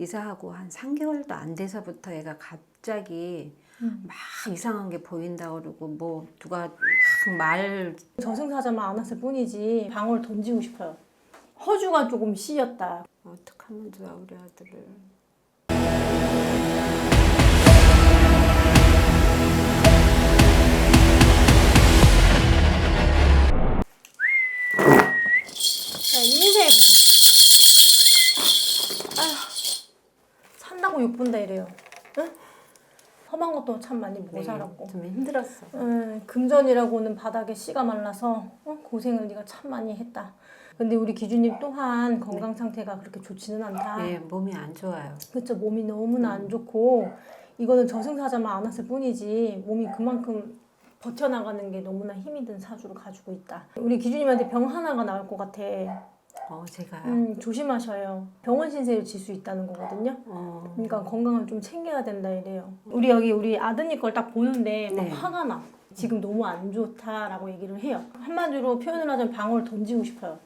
이사하고 한 3개월도 안 돼서부터 얘가 갑자기 음. 막 이상한 게 보인다 그러고 뭐 누가 막말 저승사자만 안 왔을 뿐이지 방울 던지고 싶어요. 허주가 조금 씌였다. 어떡하면 좋아 우리 아들을 자, 인생. 아휴, 본다 이래요. 응? 험한 것도 참 많이 보고 네, 살았고. 좀 힘들었어 응, 금전이라고는 바닥에 씨가 말라서 어? 고생을 네가 참 많이 했다. 근데 우리 기준님 또한 건강 상태가 그렇게 좋지는 않다. 예 몸이 안 좋아요 그렇죠. 몸이 너무나 안 좋고 이거는 저승사자만 안 왔을 뿐이지 몸이 그만큼 버텨나가는 게 너무나 힘이 든 사주를 가지고 있다. 우리 기준님한테 병 하나가 나올 것 같아. 어 제가요 음, 조심하셔요. 병원 신세를 질 수 있다는 거거든요. 어, 그러니까 건강을 좀 챙겨야 된다 이래요. 우리 여기 우리 아드님 걸 딱 보는데 막 네. 화가 나. 지금 너무 안 좋다라고 얘기를 해요. 한마디로 표현을 하자면 방어를 던지고 싶어요.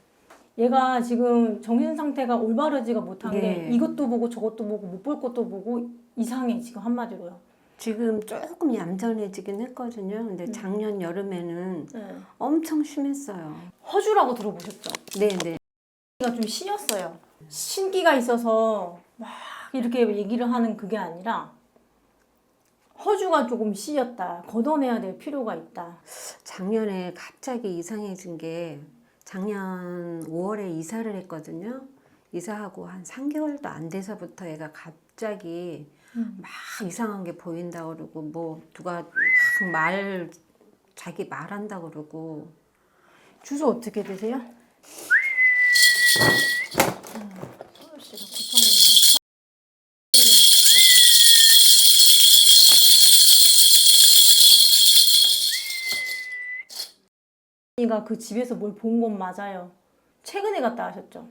얘가 지금 정신 상태가 올바르지가 못한 게 네. 이것도 보고 저것도 보고 못 볼 것도 보고 이상해 지금 한마디로요. 지금 조금 얌전해지긴 했거든요 음. 근데 작년 여름에는 네. 엄청 심했어요 허주라고 들어보셨죠? 네네 가 좀 씌었어요. 신기가 있어서 막 이렇게 얘기를 하는 그게 아니라 허주가 조금 씌었다. 걷어내야 될 필요가 있다. 작년에 갑자기 이상해진 게 작년 5월에 이사를 했거든요. 이사하고 한 3개월도 안 돼서부터 얘가 갑자기 음. 막 이상한 게 보인다 그러고 뭐 누가 막 말 자기 말한다 그러고 주소 어떻게 되세요? 이가 그 집에서 뭘 본 건 맞아요. 최근에 갔다 하셨죠?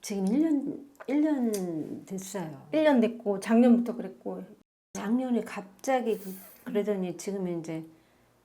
지금 1년 1년 됐어요. 1년 됐고 작년부터 그랬고 작년에 갑자기 그- 그러더니 지금 이제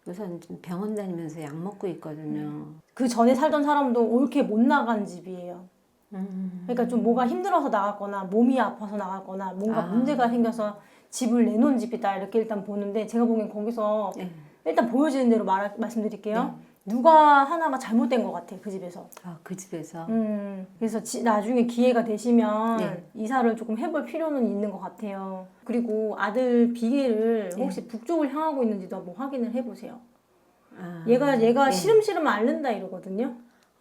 우선 좀 병원 다니면서 약 먹고 있거든요. 그 전에 살던 사람도 옳게 못 나간 집이에요. 음. 그러니까 좀 뭐가 힘들어서 나갔거나 몸이 아파서 나갔거나 뭔가 아. 문제가 생겨서 집을 내놓은 집이다 이렇게 일단 보는데 제가 보기엔 거기서 네. 일단 보여지는 대로 말, 말씀드릴게요. 누가 하나가 잘못된 것 같아 그 집에서. 아, 그 집에서 음, 그래서 지- 나중에 기회가 되시면 네. 이사를 조금 해볼 필요는 있는 것 같아요. 그리고 아들 비계를 네. 혹시 북쪽을 향하고 있는지도 한번 확인을 해보세요. 아, 얘가 얘가 네. 시름시름 앓는다 이러거든요.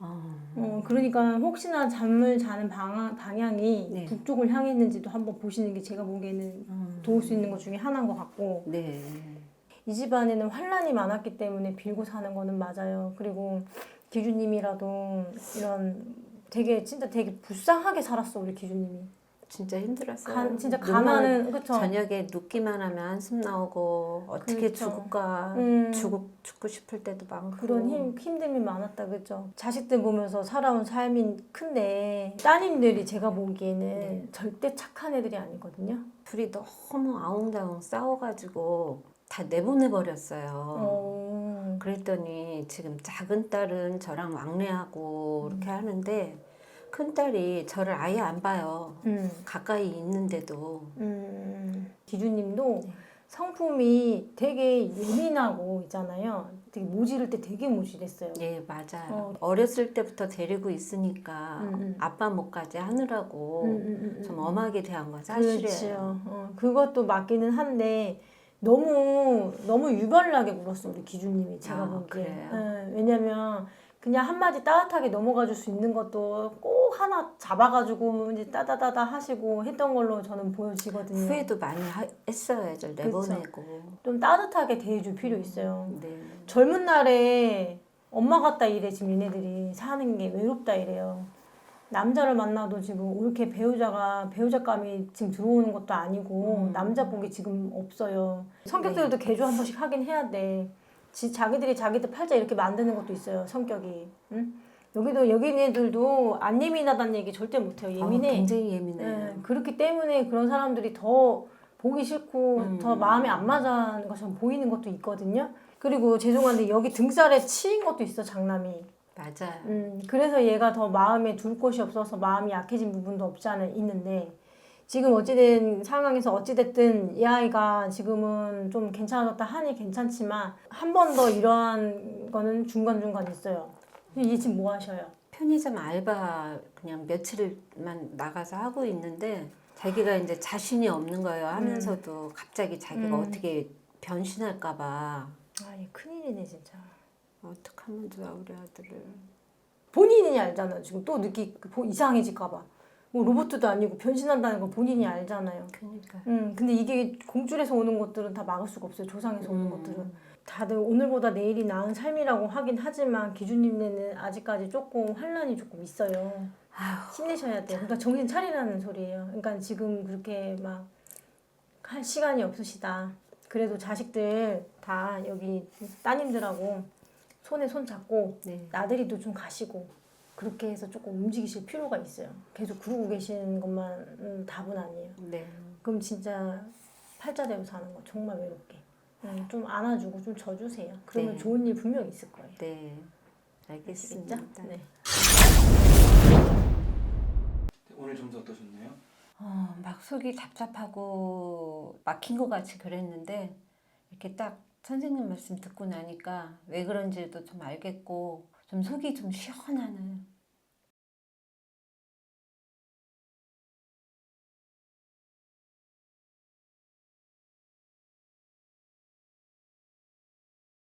어. 어, 그러니까 혹시나 잠을 자는 방향, 방향이 네. 북쪽을 향했는지도 한번 보시는 게 제가 보기에는 음. 도울 수 있는 것 중에 하나인 것 같고 네. 이 집안에는 환란이 많았기 때문에 빌고 사는 거는 맞아요. 그리고 기주님이라도 이런 되게 진짜 되게 불쌍하게 살았어 우리 기주님이. 진짜 힘들었어요. 가, 진짜 가난은 그쵸. 저녁에 눕기만 하면 한숨 나오고 어떻게 그렇죠. 죽을까 음. 죽고 죽고 싶을 때도 많고 그런 힘, 힘듦이 많았다 그죠 자식들 보면서 살아온 삶이 큰데 따님들이 제가 보기에는 네. 절대 착한 애들이 아니거든요. 둘이 너무 아웅다웅 싸워가지고 다 내보내 버렸어요. 어. 그랬더니 지금 작은 딸은 저랑 왕래하고 음. 이렇게 하는데 큰 딸이 저를 아예 안 봐요. 음. 가까이 있는데도 음, 기주님도 성품이 되게 예민하고 있잖아요. 되게 모지를 때 되게 모질했어요. 예 맞아요. 어. 어. 렸을 때부터 데리고 있으니까 음, 음. 아빠 목까지 하느라고 음, 음, 음, 좀 음. 엄하게 대한 건 사실이에요. 그렇죠. 어, 그것도 맞기는 한데 너무 너무 유별나게 굴었어 우리 기주님이 제가 아, 보기에. 그래요? 예, 왜냐면 그냥 한마디 따뜻하게 넘어가 줄 수 있는 것도 꼭 하나 잡아가지고 이제 따다다다 하시고 했던 걸로 저는 보여지거든요. 후회도 많이 하, 했어요. 저 내보내고. 좀 따뜻하게 대해줄 필요 있어요. 네. 젊은 날에 엄마 같다 이래 지금 얘네들이 사는 게 외롭다 이래요. 남자를 만나도 지금 옳게 배우자가 배우자감이 지금 들어오는 것도 아니고 음. 남자 복이 지금 없어요. 성격들도 개조 한 번씩 하긴 해야 돼. 지, 자기들이 자기들 팔자 이렇게 만드는 것도 있어요. 성격이. 응? 여기도 여기 애들도 안 예민하다는 얘기 절대 못해요. 예민해. 어, 굉장히 예민해요. 네, 그렇기 때문에 그런 사람들이 더 보기 싫고 음. 더 마음에 안 맞는 것처럼 보이는 것도 있거든요. 그리고 죄송한데 여기 등살에 치인 것도 있어 장남이. 맞아요. 음, 그래서 얘가 더 마음에 둘 곳이 없어서 마음이 약해진 부분도 없지 않아 있는데 지금 어찌된 상황에서 어찌됐든 이 아이가 지금은 좀 괜찮아졌다 하니 괜찮지만 한 번 더 이러한 거는 중간중간 있어요. 이 지금 뭐 하셔요? 편의점 알바 그냥 며칠만 나가서 하고 있는데 자기가 이제 자신이 없는 거예요. 하면서도 갑자기 자기가 음. 어떻게 변신할까봐 아, 얘 큰일이네 진짜. 어떡하면 좋아 우리 아들을. 본인이 알잖아. 지금 또 느끼 보- 이상해질까 봐. 뭐 로봇도 아니고 변신한다는 거 본인이 알잖아요. 그러니까. 음, 근데 이게 공줄에서 오는 것들은 다 막을 수가 없어요. 조상에서 오는 음. 것들은. 다들 오늘보다 내일이 나은 삶이라고 하긴 하지만 기준님네는 아직까지 조금 환란이 조금 있어요. 아휴, 힘내셔야 돼요. 그러니까 정신 차리라는 소리예요. 그러니까 지금 그렇게 막 할 시간이 없으시다. 그래도 자식들 다 여기 따님들하고 손에 손 잡고 네. 나들이도 좀 가시고 그렇게 해서 조금 움직이실 필요가 있어요. 계속 그러고 계시는 것만 음, 답은 아니에요. 네. 그럼 진짜 팔자대로 사는 거 정말 외롭게. 음, 좀 안아주고 좀 져주세요. 그러면 네. 좋은 일 분명 있을 거예요. 네. 알겠습니다. 네. 오늘 점수 어떠셨나요? 어, 막 속이 답답하고 막힌 것 같이 그랬는데 이렇게 딱 선생님 말씀 듣고 나니까 왜 그런지도 좀 알겠고 좀 속이 좀 시원하는